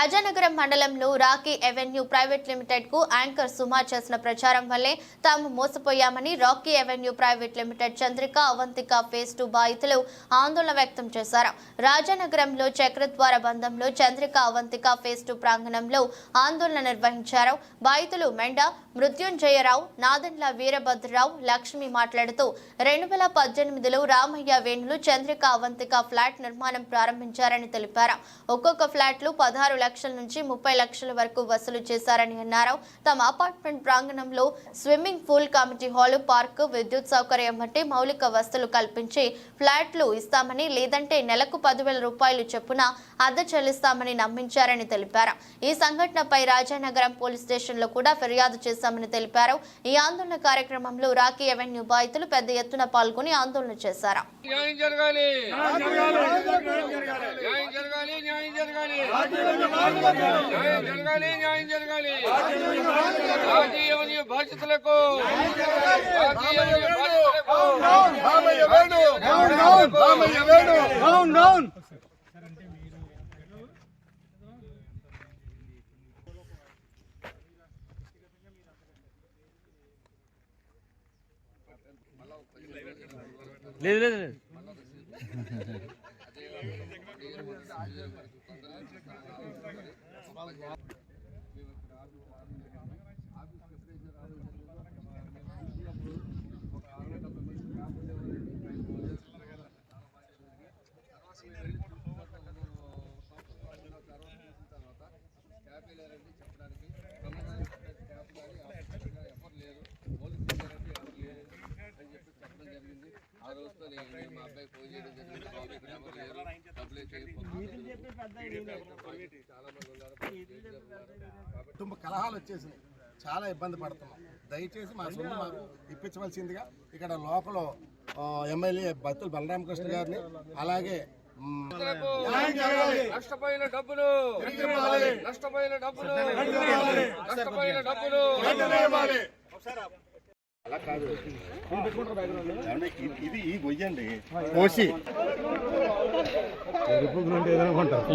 రాజానగరం మండలంలో Rocky avenue private లిమిటెడ్కు anchor Suma చేసిన ప్రచారం వల్లే తాము మోసపోయామని Rocky avenue private limited Chandrika Avantika phase two బాధితులు ఆందోళన వ్యక్తం చేశారు. రాజానగరంలో చక్రద్వార బంధంలో చంద్రిక అవంతిక ఫేజ్ టూ ప్రాంగణంలో ఆందోళన నిర్వహించారు. బాధితులు మెండ మృత్యుంజయరావు నాదండ్ల వీరభద్రరావు లక్ష్మి మాట్లాడుతూ రెండు వేల పద్దెనిమిదిలో రామయ్య వేణులు చంద్రిక అవంతిక ఫ్లాట్ నిర్మాణం ప్రారంభించారని తెలిపారు. ఒక్కొక్క ఫ్లాట్లు పదహారు లక్షల నుంచి ముప్పై లక్షల వరకు వసూలు చేశారని అన్నారు. తమ అపార్ట్మెంట్ ప్రాంగణంలో swimming pool committee hall park విద్యుత్ సౌకర్యం వంటి మౌలిక వసతులు కల్పించి ఫ్లాట్లు ఇస్తామని లేదంటే నెలకు పదివేల రూపాయలు చొప్పున అద్దె చెల్లిస్తామని నమ్మించారని తెలిపారు. ఈ సంఘటనపై రాజానగరం పోలీస్ స్టేషన్లో కూడా ఫిర్యాదు చేశామని తెలిపారు ఈ ఆందోళన కార్యక్రమంలో రాకీ ఎవెన్యూ బాధితులు పెద్ద ఎత్తున పాల్గొని ఆందోళన చేశారు న్యాయం జరగాలి న్యాయం జరగాలి న్యాయం జరగాలి న్యాయం జరగాలి న్యాయం జరగాలి రాజీవని బాధ్యతలకు రాజీవని బాధ్యతలకు రామయ్య వేణు రామయ్య వేణు డౌన్ డౌన్ లేదు లేదు లేదు ఆ రోజుతో నేను మా అబ్బాయి ఫోన్ చేయడం జరిగింది బాబు ఇక్కడ ఎవరు లేరు డబ్బులు చాలా మంది ఉన్నారు కుటుంబ కలహాలు వచ్చేసినాయి. చాలా ఇబ్బంది పడుతున్నాం. దయచేసి మా సొమ్ము మాకు ఇప్పించవలసిందిగా ఇక్కడ లోపల ఎమ్మెల్యే బత్తుల బలరామకృష్ణ గారిని అలాగే నష్టపోయిన డబ్బులు. నష్టపోయిన డబ్బులు. నష్టపోయిన డబ్బులు. ఇది ఈ గొయ్యండి కోసి ఎరుపుకుంటే ఏదనుకుంటారు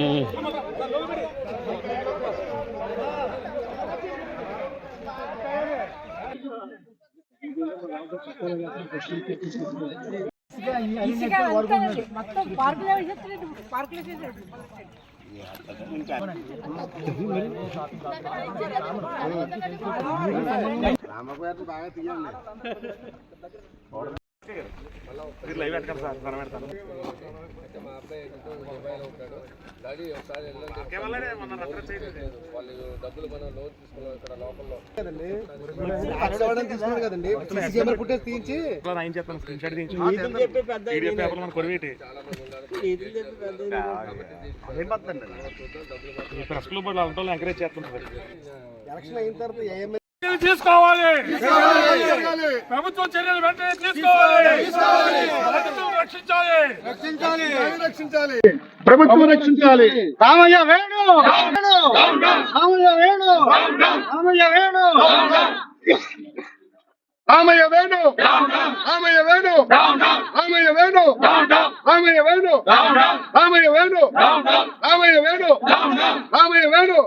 మొత్తం పార్కులో వేసేస్తాడు పార్కులో వేసేసాడు ఇంకా రామగారిని బాగా తీయండి. అయితే మా అబ్బాయి ఏంటంటే దుబాయ్లో ఉంటాడు డాడీ ఒకసారి వెళ్ళండి వాళ్ళు డబ్బులు మనం లోన్ తీసుకున్నాం ఇక్కడ లోపల. తీసుకున్నాడు కదండి. సీసీ కెమెరా ఫుటేజ్ తీయించి. ఆయన చెప్పాను? స్క్రీన్ షాట్ తీయించి. పీడిఎఫ్ పేపర్ మన కొరివేటి ఈ ప్రెస్ క్లబ్ వాళ్ళు అలాంటి వాళ్ళు ఎంకరేజ్ చేస్తున్నారు. ఎలక్షన్ అయిన తర్వాత తీసుకోవాలి ప్రభుత్వం చర్యలు వెంటనే తీసుకోవాలి బాధితులను రక్షించాలి రక్షించాలి రక్షించాలి ప్రభుత్వం రక్షించాలి రామయ్య వేణు రామయ్య వేణు రామయ్య వేణు రామయ్య వేణు రామయ్య వేణు రామయ్య వేణు రామయ్య వేణు రామయ్య వేణు రామయ్య వేణు రామయ్య వేణు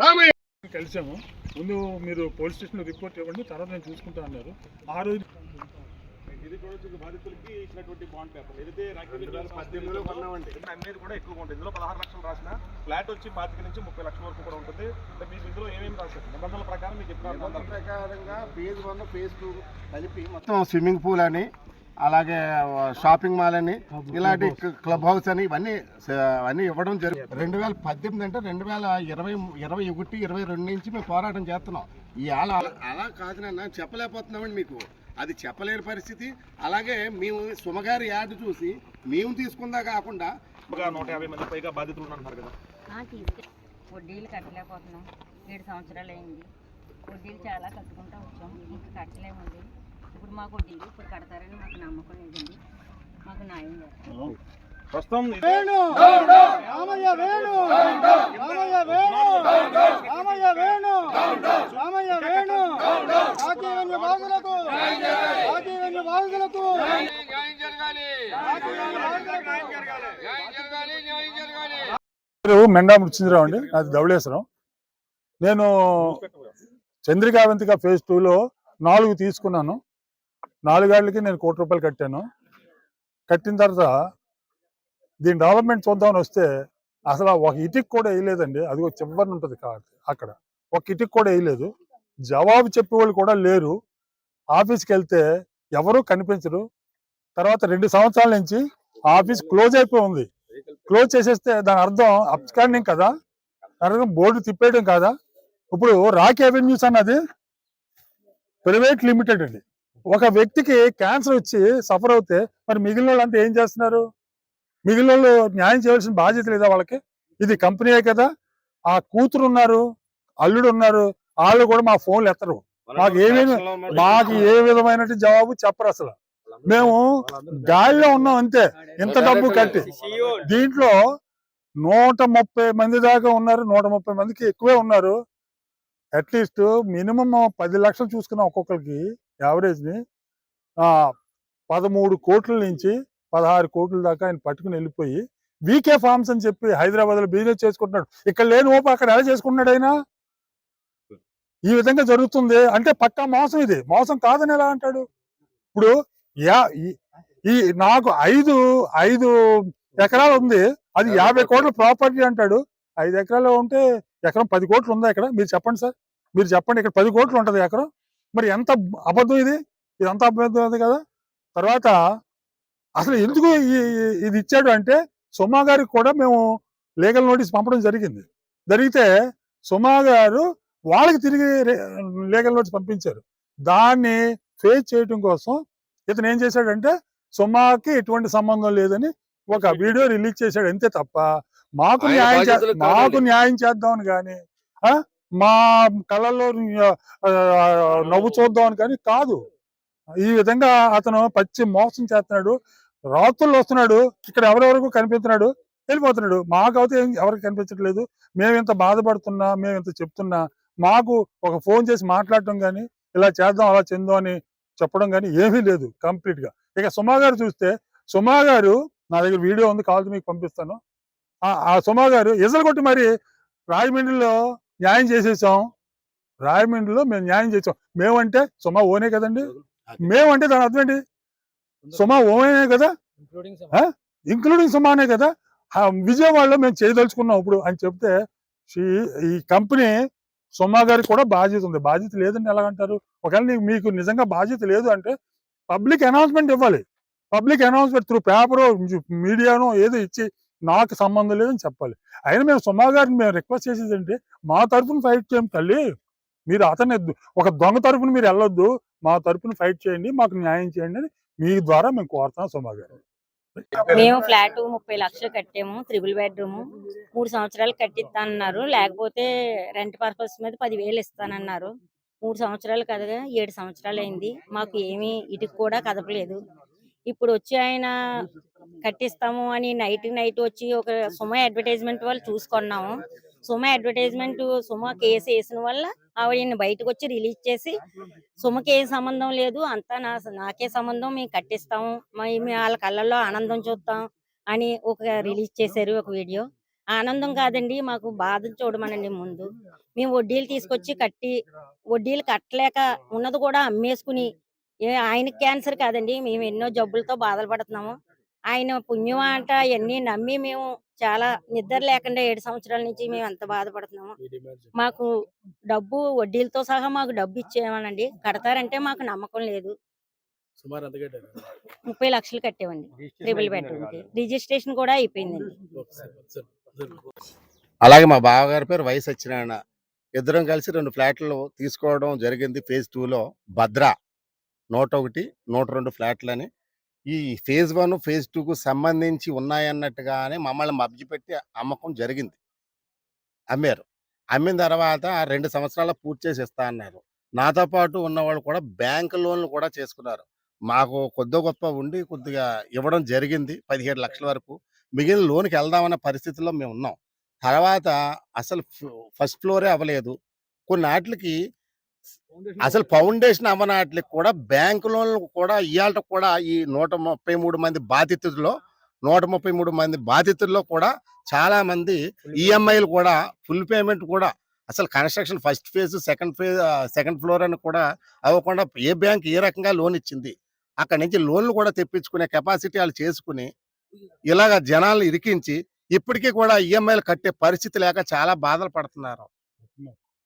రామయ్య కలిసాము ముందు మీరు పోలీస్ స్టేషన్ రిపోర్ట్ ఇవ్వండి తర్వాత నేను చూసుకుంటా అన్నారు. ఆ రోజు ఇది కూడా బాధితులకి ఇచ్చినటువంటి బాండ్ పేపర్ ఏదైతే పద్దెనిమిదిలో కొన్నామండి. అమ్మేది కూడా ఎక్కువ ఉంటుంది. ఇందులో పదహారు లక్షలు రాసిన ఫ్లాట్ వచ్చి పాతిక నుంచి ముప్పై లక్షల వరకు కూడా ఉంటుంది. అంటే మీకు ఇందులో ఏమేమి రాశారు? నిబంధనల ప్రకారం మీకు చెప్పిన ప్రకారంగా ఫేజ్ వన్ ఫేజ్ టూ కలిపి మొత్తం స్విమ్మింగ్ పూల్ అని అలాగే షాపింగ్ మాల్ అని ఇలాంటి క్లబ్ హౌస్ అని ఇవన్నీ అన్నీ ఇవ్వడం జరుగుతుంది రెండు వేల పద్దెనిమిది అంటే రెండు వేల ఇరవై ఇరవై ఒకటి ఇరవై రెండు నుంచి మేము పోరాటం చేస్తున్నాం. ఈ అలా అలా కాదు నాన్న చెప్పలేకపోతున్నామండి మీకు. అది చెప్పలేని పరిస్థితి. అలాగే మేము సుమగారి యాడ్ చూసి మేము తీసుకుందా కాకుండా నూట యాభై మంది పైగా బాధితులు ఉన్నారు కదా. వడ్డీలు కట్టలేకపోతున్నాం. ఏడు సంవత్సరాలు అయింది. వడ్డీలు చాలా కట్టుకుంటూ వచ్చాం. ఇంకా కట్టలేమండి. ఇప్పుడు మాకు వడ్డీలు ఇప్పుడు కడతారని మాకు నమ్మకం లేదండి. మాకు న్యాయం చేస్తారు. ప్రస్తుతం రామయ్య వేణు! రామయ్య వేణు! రామయ్య వేణు! రామయ్య వేణు! రాజీవన్య బాధులకు రాజీవన్య బాధులకు న్యాయం జరగాలి న్యాయం జరగాలి న్యాయం జరగాలి పేరు మెండా మృత్యుంజరావు అండి. అది ధవళేశ్వరం. నేను చంద్రికావంతిక ఫేజ్ టూలో నాలుగు తీసుకున్నాను. నాలుగేళ్ళకి నేను కోటి రూపాయలు కట్టాను. కట్టిన తర్వాత దీని డెవలప్మెంట్ చూద్దామని వస్తే అసలు ఒక ఇటిక్ కూడా వేయలేదండి. అది ఒక చివరిని ఉంటుంది కా- అక్కడ. ఒక ఇటిక్ కూడా వేయలేదు. జవాబు చెప్పేవాళ్ళు కూడా లేరు. ఆఫీస్కి వెళ్తే ఎవరూ కనిపించరు. తర్వాత రెండు సంవత్సరాల నుంచి ఆఫీస్ క్లోజ్ అయిపోయి ఉంది. క్లోజ్ చేసేస్తే దాని అర్థం అప్స్కాండింగ్ కదా? దాని అర్థం బోర్డు తిప్పేయడం కాదా? ఇప్పుడు రాక్ అవెన్యూస్ అన్నది ప్రైవేట్ లిమిటెడ్ అండి. ఒక వ్యక్తికి క్యాన్సర్ వచ్చి సఫర్ అవుతే మరి మిగిలిన వాళ్ళు అంతా ఏం చేస్తున్నారు? మిగిలిన వాళ్ళు న్యాయం చేయవలసిన బాధ్యత లేదా వాళ్ళకి? ఇది కంపెనీయే కదా? ఆ కూతురు ఉన్నారు అల్లుడు ఉన్నారు వాళ్ళు కూడా మా ఫోన్లు ఎత్తరు. మాకు ఏమేమి మాకు ఏ విధమైన జవాబు చెప్పరు అసలు. మేము గాలిలో ఉన్నాం అంతే. ఇంత డబ్బు కట్టి. దీంట్లో నూట ముప్పై మంది దాకా ఉన్నారు నూట ముప్పై మందికి ఎక్కువే ఉన్నారు. అట్లీస్ట్ మినిమం పది లక్షలు చూసుకున్నాం ఒక్కొక్కరికి యావరేజ్ని ఆ పదమూడు కోట్ల నుంచి పదహారు కోట్ల దాకా ఆయన పట్టుకుని వెళ్ళిపోయి వీకే ఫార్మ్స్ అని చెప్పి హైదరాబాద్లో బిజినెస్ చేసుకుంటున్నాడు. ఇక్కడ లేని ఓప అక్కడ ఎలా చేసుకుంటున్నాడు ఆయన? ఈ విధంగా జరుగుతుంది. అంటే పక్కా మోసం ఇది. మోసం కాదని ఎలా అంటాడు? ఇప్పుడు యా ఈ- ఈ నాకు ఐదు ఐదు ఎకరాలు ఉంది. అది యాభై కోట్ల ప్రాపర్టీ అంటాడు. ఐదు ఎకరాలు ఉంటే ఎకరం పది కోట్లు ఉందా ఇక్కడ? మీరు చెప్పండి సార్. మీరు చెప్పండి ఇక్కడ పది కోట్లు ఉంటుంది ఎకరం. మరి ఎంత అబద్ధం ఇది? ఇది అంత అబద్ధం అది కదా? తర్వాత అసలు ఎందుకు ఇది ఇచ్చాడు అంటే సుమా గారికి కూడా మేము లీగల్ నోటీస్ పంపడం జరిగింది. జరిగితే సుమా గారు వాళ్ళకి తిరిగి లీగల్ నోటీస్ పంపించారు. దాన్ని ఫేస్ చేయటం కోసం ఇతను ఏం చేశాడంటే సుమాకి ఎటువంటి సంబంధం లేదని ఒక వీడియో రిలీజ్ చేశాడు. అంతే తప్ప మాకు న్యాయం. మాకు న్యాయం చేద్దామని కానీ మా కళ్ళల్లో ఆ, నవ్వు చూద్దామని కానీ కాదు. ఈ విధంగా అతను పచ్చి మోసం చేస్తున్నాడు. రాత్రులు వస్తున్నాడు. ఇక్కడ ఎవరెవరకు కనిపిస్తున్నాడు. వెళ్ళిపోతున్నాడు. మాకైతే ఎవరికి కనిపించట్లేదు. మేము ఇంత బాధపడుతున్నా మేము ఇంత చెప్తున్నా మాకు ఒక ఫోన్ చేసి మాట్లాడటం కానీ ఇలా చేద్దాం అలా చెందాం అని చెప్పడం కానీ ఏమీ లేదు కంప్లీట్గా ఇక సుమా గారు చూస్తే సుమా గారు నా దగ్గర వీడియో ఉంది కావాల్సి మీకు పంపిస్తాను. ఆ- ఆ సుమా గారు ఎజలు కొట్టి మరి రాజమండ్రిలో న్యాయం చేసేసాం. రాజమండ్రిలో మేము న్యాయం చేసాం. మేమంటే సుమా ఓనే కదండి? మేమంటే దాని అర్థం ఏంటి? సుమా ఓనే కదా? ఇంక్లూడింగ్ సుమానే కదా? ఆ విజయవాడలో మేము చేయదలుచుకున్నాం ఇప్పుడు అని చెప్తే ఈ కంపెనీ సుమా గారికి కూడా బాధ్యత ఉంది. బాధ్యత లేదని ఎలాగంటారు? ఒకవేళ మీకు నిజంగా బాధ్యత లేదు అంటే పబ్లిక్ అనౌన్స్మెంట్ ఇవ్వాలి. పబ్లిక్ అనౌన్స్మెంట్ త్రూ పేపర్ మీడియాను ఏదో ఇచ్చి నాకు సంబంధం లేదని చెప్పాలి. అయినా మేము సుమా గారిని మేము రిక్వెస్ట్ చేసేది అంటే మా తరఫున ఫైట్ చేయం తల్లి. మీరు అతని ఒక దొంగ తరఫున మీరు వెళ్ళొద్దు. మా తరఫున ఫైట్ చేయండి మాకు న్యాయం చేయండి అని మీ ద్వారా మేము కోరుతాం సుమా గారు. మేము ఫ్లాట్ ముప్పై లక్షలు కట్టాము త్రిబుల్ బెడ్రూమ్ మూడు సంవత్సరాలు కట్టిస్తానన్నారు. లేకపోతే రెంట్ పర్పస్ మీద పదివేలు ఇస్తానన్నారు. మూడు సంవత్సరాలు కదగా ఏడు సంవత్సరాలు అయింది. మాకు ఏమీ ఇటుకు కూడా కదపలేదు. ఇప్పుడు వచ్చి ఆయన కట్టిస్తాము అని నైట్ నైట్ వచ్చి ఒక సుమ అడ్వర్టైజ్మెంట్ వాళ్ళు చూసుకున్నాము. సుమ అడ్వర్టైజ్మెంట్ సుమ కేసు వేసిన వల్ల ఆవిడని బయటకు వచ్చి రిలీజ్ చేసి సుమకి ఏ సంబంధం లేదు అంతా నా నాకే సంబంధం మేము కట్టిస్తాము మేము వాళ్ళ కళ్ళల్లో ఆనందం చూస్తాం అని ఒక రిలీజ్ చేశారు ఒక వీడియో. ఆనందం కాదండి మాకు బాధ చూడమనండి ముందు. మేము వడ్డీలు తీసుకొచ్చి కట్టి వడ్డీలు కట్టలేక ఉన్నది కూడా అమ్మేసుకుని ఏ ఆయనకి క్యాన్సర్ కాదండి. మేము ఎన్నో జబ్బులతో బాధలు పడుతున్నాము. ఆయన పుణ్యం అంట ఇవన్నీ నమ్మి మేము చాలా నిద్ర లేకుండా ఏడు సంవత్సరాల నుంచి మేము ఎంత బాధపడుతున్నాము. మాకు డబ్బు వడ్డీలతో సహా మాకు డబ్బు ఇచ్చేయమనండి. కడతారంటే మాకు నమ్మకం లేదు. ముప్పై లక్షలు కట్టేవండి. ట్రిపుల్ బెడ్రూమ్కి. రిజిస్ట్రేషన్ కూడా అయిపోయిందండి. అలాగే మా బావగారి పేరు వై సత్యనారాయణ ఇద్దరం కలిసి రెండు ఫ్లాట్లు తీసుకోవడం జరిగింది ఫేజ్ టూలో. భద్ర. నూట ఒకటి నూట రెండు ఫ్లాట్లని ఈ ఫేజ్ వన్ ఫేజ్ టూకు సంబంధించి ఉన్నాయన్నట్టుగానే మమ్మల్ని మభ్యపెట్టి అమ్మకం జరిగింది. అమ్మారు. అమ్మిన తర్వాత రెండు సంవత్సరాల పూర్తి చేసి ఇస్తా అన్నారు. నాతో పాటు ఉన్నవాళ్ళు కూడా బ్యాంక్ లోన్లు కూడా చేసుకున్నారు. మాకు కొద్ది గొప్ప ఉండి కొద్దిగా ఇవ్వడం జరిగింది పదిహేడు లక్షల వరకు. మిగిలిన లోన్కి వెళ్దామన్న పరిస్థితిలో మేము ఉన్నాం. తర్వాత అసలు ఫస్ట్ ఫ్లోరే అవ్వలేదు. కొన్ని వాటికి అసలు ఫౌండేషన్ అవ్వనాట్లకి కూడా బ్యాంక్ లోన్లు కూడా ఇవాళ కూడా ఈ నూట ముప్పై మూడు మంది బాధితుల్లో నూట ముప్పై మూడు మంది బాధితుల్లో కూడా చాలా మంది ఈఎంఐలు కూడా ఫుల్ పేమెంట్ కూడా అసలు construction first phase second phase second floor అని కూడా అవ్వకుండా ఏ బ్యాంక్ ఏ రకంగా లోన్ ఇచ్చింది? అక్కడి నుంచి లోన్లు కూడా తెప్పించుకునే కెపాసిటీ వాళ్ళు చేసుకుని ఇలాగ జనాలు ఇరికించి ఇప్పటికీ కూడా ఈఎంఐలు కట్టే పరిస్థితి లేక చాలా బాధలు పడుతున్నారు.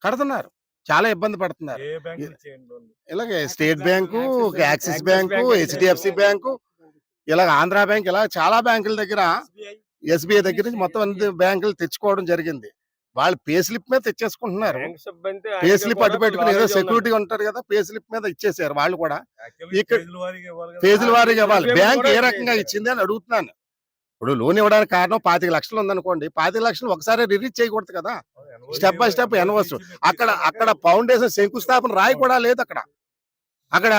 కడుతున్నారు. చాలా ఇబ్బంది పడుతున్నారు. ఏ బ్యాంక్ నుంచి చేయండి లోన్? ఇలాగే State Bank Axis Bank HDFC Bank ఇలాగ ఆంధ్ర బ్యాంక్ ఇలా చాలా బ్యాంకుల దగ్గర ఎస్బీఐ. దగ్గర నుంచి మొత్తం అన్ని బ్యాంకులు తెచ్చుకోవడం జరిగింది. వాళ్ళు పే స్లిప్ మీద తెచ్చేసుకుంటున్నారు. పే స్లిప్ అడ్డు పెట్టుకుని ఏదో సెక్యూరిటీ ఉంటారు కదా పే స్లిప్ మీద ఇచ్చేసారు వాళ్ళు కూడా. ఇక్కడ- ఫేజుల వారీగా ఇవ్వాలి బ్యాంక్ ఏ రకంగా ఇచ్చింది అని అడుగుతున్నాను. ఇప్పుడు లోన్ ఇవ్వడానికి కారణం పాతిక లక్షలు ఉందనుకోండి పాతిక లక్షలు ఒకసారి రిలీజ్ చేయకూడదు కదా. స్టెప్ బై స్టెప్ ఇచ్చి అక్కడ అక్కడ ఫౌండేషన్ శంకుస్థాపన రాయి కూడా లేదు అక్కడ. అక్కడ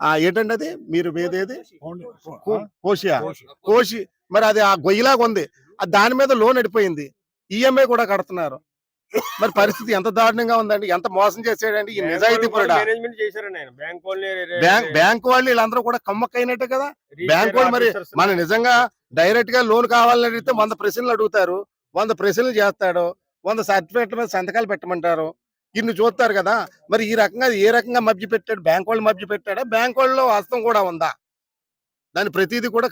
ఆ, ఏంటండి అది? మీరు ఏదేది కో- కోషియా కోషి మరి అది ఆ గొయ్యిలాగా ఉంది. ఆ దాని మీద లోన్ అడిపోయింది ఈఎంఐ కూడా కడుతున్నారు. మరి పరిస్థితి ఎంత దారుణంగా ఉందండి? ఎంత మోసం చేసాడండి ఈ నిజాయితీ బ్యాంక్ బ్యాంక్ వాళ్ళు వీళ్ళందరూ కూడా కమ్మక్కైనట్టే కదా? బ్యాంక్ వాళ్ళు మరి మన నిజంగా డైరెక్ట్గా లోన్ కావాలని అడిగితే వంద ప్రశ్నలు అడుగుతారు వంద ప్రశ్నలు చేస్తాడు వంద సర్టిఫికెట్ల మీద సంతకాలు పెట్టమంటారు. ఇన్ని చూస్తారు కదా మరి ఈ రకంగా ఏ రకంగా మభ్య పెట్టాడు బ్యాంక్ వాళ్ళు మభ్య పెట్టాడా బ్యాంక్ వాళ్ళలో వాస్తవం కూడా ఉందా? దాని ప్రతిదీ కూడా